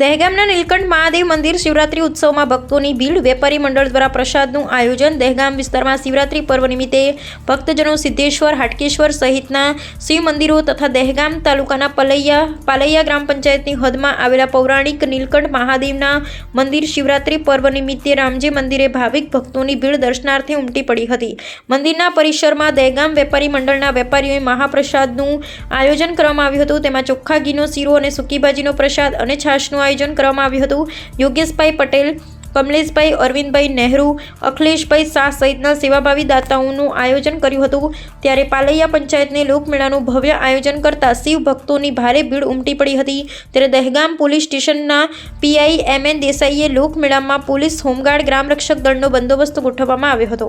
દહેગામના નીલકંઠ મહાદેવ મંદિર શિવરાત્રી ઉત્સવમાં ભક્તોની ભીડ. વેપારી મંડળ દ્વારા પ્રસાદનું આયોજન. દહેગામ વિસ્તારમાં શિવરાત્રી પર્વ નિમિત્તે ભક્તજનો સિદ્ધેશ્વર, હાટકેશ્વર સહિતના શિવ મંદિરો તથા દહેગામ તાલુકાના પલૈયા, પાલૈયા ગ્રામ પંચાયતની હદમાં આવેલા પૌરાણિક નીલકંઠ મહાદેવના મંદિર શિવરાત્રી પર્વ નિમિત્તે રામજી મંદિરે ભાવિક ભક્તોની ભીડ દર્શનાર્થે ઉમટી પડી હતી. મંદિરના પરિસરમાં દહેગામ વેપારી મંડળના વેપારીઓએ મહાપ્રસાદનું આયોજન કરવામાં આવ્યું હતું. તેમાં ચોખ્ખા ઘીનો શીરો અને સૂકી ભાજીનો પ્રસાદ અને છાશનું આયોજન કરવામાં આવ્યું હતું. યોગેશભાઈ પટેલ, કમલેશભાઈ અરવિંદભાઈ નહેરુ, અખિલેશભાઈ શાહ સહિતના સેવાભાવી દાતાઓનું આયોજન કર્યું હતું. ત્યારે પાલૈયા પંચાયતને લોકમેળાનું ભવ્ય આયોજન કરતા શિવ ભક્તોની ભારે ભીડ ઉમટી પડી હતી. ત્યારે દહેગામ પોલીસ સ્ટેશનના પીઆઈ એમ એન દેસાઈએ લોકમેળામાં પોલીસ હોમગાર્ડ ગ્રામરક્ષક દળનો બંદોબસ્ત ગોઠવવામાં આવ્યો હતો.